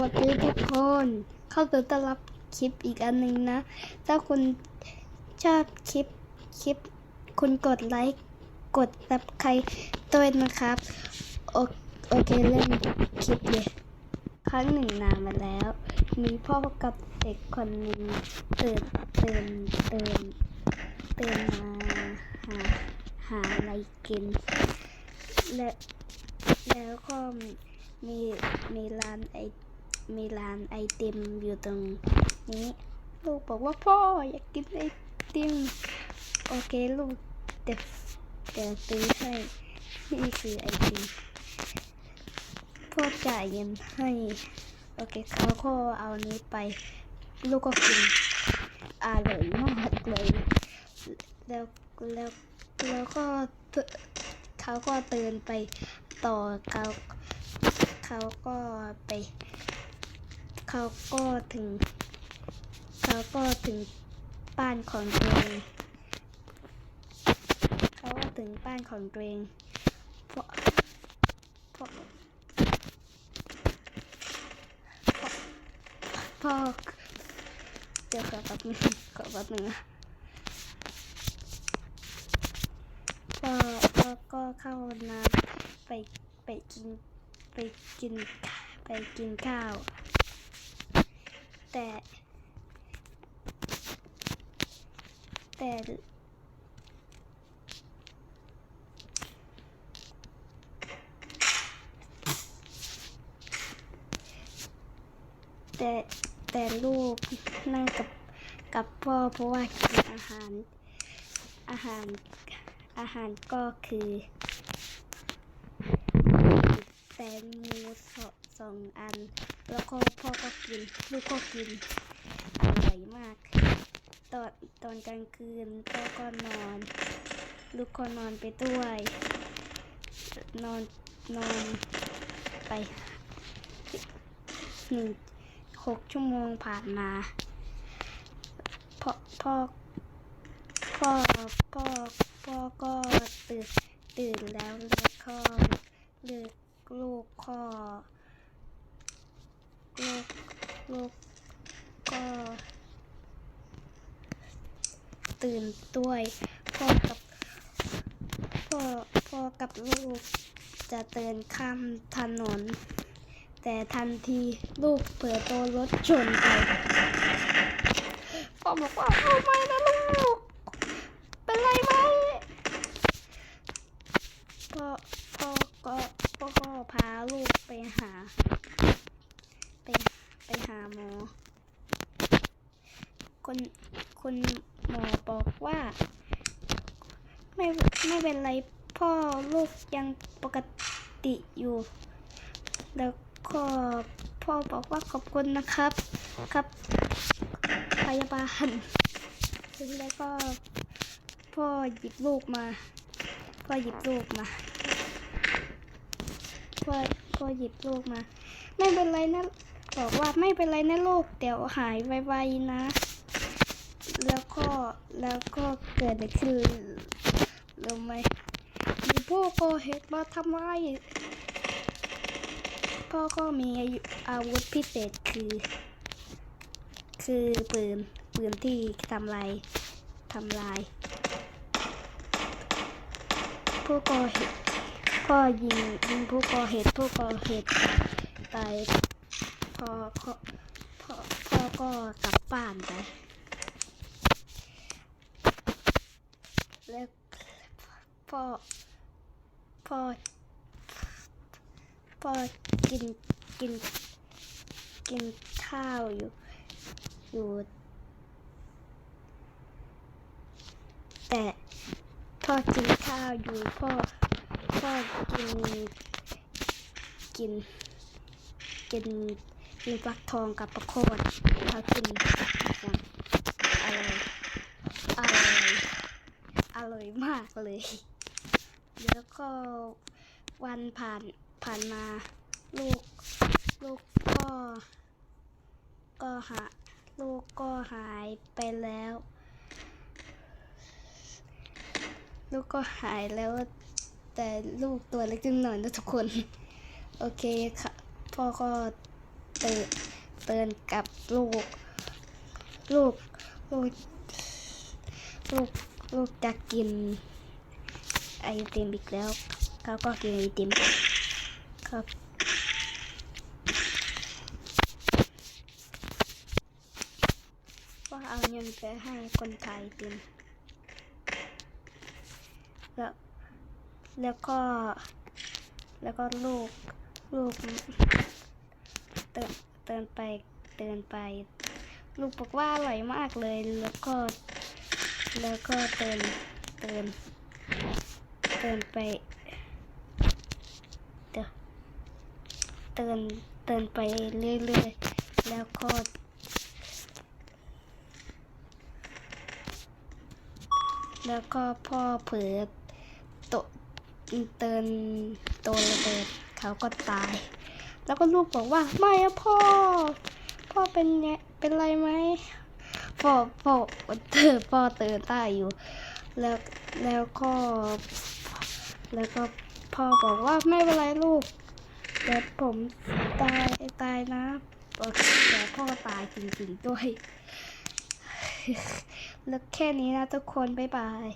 วัสดีทุกคน เข้าสู่ต้อนรับคลิปอีกอันหนึ่งนะ ถ้าคุณชอบคลิปคลิป คุณกดไลค์กดซับใครด้วยนะครับ โอโอเคเริ่มคลิปเลยครั้งหนึ่งนานมาแล้ว มีพ่อกับเด็กคนหนึ่งตื่นตื่นตื่นตื่นมาหาหาอะไรกิน และแล้วก็มีมีร้านไอ มีร้านไอติมอยู่ตรงนี้ ลูกบอกว่าพ่ออยากกินไอติม โอเคลูกเดี๋ยวเดี๋ยวซื้อให้ นี่คือไอติม พ่อจ่ายเงินให้ โอเคเขาก็เอานี้ไป ลูกก็กินอร่อยมากเลย แล้วแล้วแล้วก็เขาก็เดินไปต่อเขาเขาก็ไป เขาก็ถึง เขาก็ถึงบ้านของตัวเองเขาก็ถึงบ้านของตัวเองเพราะเพราะเพราะพ่อเดี๋ยวขอแป๊บนึงขอแป๊บนึงนะก็ก็ก็เข้าน้ำไปไปกินไปกินไปกินข้าว แต่ แต่ แต่ แต่ลูกนั่งกับกับพ่อเพราะว่ากินอาหาร อาหาร อาหารก็คือ แตงโมสอง สองอัน แล้วก็พ่อก็กินลูกก็กินอร่อยมาก ตอนตอนกลางคืนพ่อก็นอน ลูกก็นอนไปด้วย นอนนอนไปหนึ่งหกชั่วโมงผ่านมาพ่อพ่อพ่อพ่อพ่อก็ตื่นตื่นแล้วแล้วก็เลือกลูกก็ลูกลูกก็ ตื่นด้วย พ่อกับพ่อพ่อกับลูกจะเดินข้ามถนน แต่ทันทีลูกเปิดตัวรถชนไปพ่อบอกว่าเอาไม่นะลูก เป็นไรไหมพ่อพ่อก็พ่อก็พาลูกไปหา ไปไปหาหมอคนคน หมอบอกว่า ไม่ไม่เป็นไรพ่อลูกยังปกติอยู่ แล้วก็พ่อบอกว่าขอบคุณนะครับ ครับพยาบาลแล้วก็พ่อหยิบลูกมาพ่อหยิบลูกมาพ่อพ่อหยิบลูกมา ไม่เป็นไรนะบอกว่าไม่เป็นไรนะลูกเดี๋ยวหายไวๆนะ แล้วก็แล้วก็เกิดอะไรขึ้นรู้ไหมมีผู้ก่อเหตุมาทำร้ายพ่อก็มีอาวุธพิเศษคือ คือปืนปืนที่ทำลายทำลายผู้ก่อเหตุพ่อยิงยิงผู้ก่อเหตุผู้ก่อเหตุตายพ่อพ่อพ่อพ่อก็กลับบ้านไป แล้วพ่อพ่อพ่อกินกินกินข้าวอยู่อยู่ แต่พ่อกินข้าวอยู่พ่อพ่อกินกินกินกินฟักทองกับปลาโคดเขากินอย่อร่อยอร่อยอร่อยมาก เลย แล้วก็วันผ่านผ่านมาลูกลูกก็ ก็หาลูกก็หายไปแล้ว ลูกก็หายแล้ว แต่ลูกตัวเล็กนิดหน่อยนะทุกคน โอเคค่ะ พ่อก็เตือนเตือนกับลูก ลูก ลูก ลูกลูกจะกิน ไอติมอีกแล้ว เขาก็กินไอติมครับว่าเอาเงินไปให้คนขายไอติมแล้วแล้วก็ แล้วก็ลูกลูกเตือนเตือนไปเตือนไป ลูกบอกว่าอร่อยมากเลย แล้วก็ แล้วก็เตือนเตือน เตือนไปเดี๋ยวเตือนเตือนไปเรื่อยๆ แล้วก็แล้วก็พ่อเผลอตกเตือนโดนระเบิดเขาก็ตาย แล้วก็ลูกบอกว่าไม่อะพ่อ พ่อเป็นไงเป็นไรไหมพ่อพ่อเตือนพ่อเตือนตายอยู่ แล้วแล้วก็ แล้วก็พ่อบอกว่าไม่เป็นไรลูกเดี๋ยวผมตายตายนะแต่พ่อตายจริงๆด้วย แล้วแค่นี้นะทุกคน บ๊ายบาย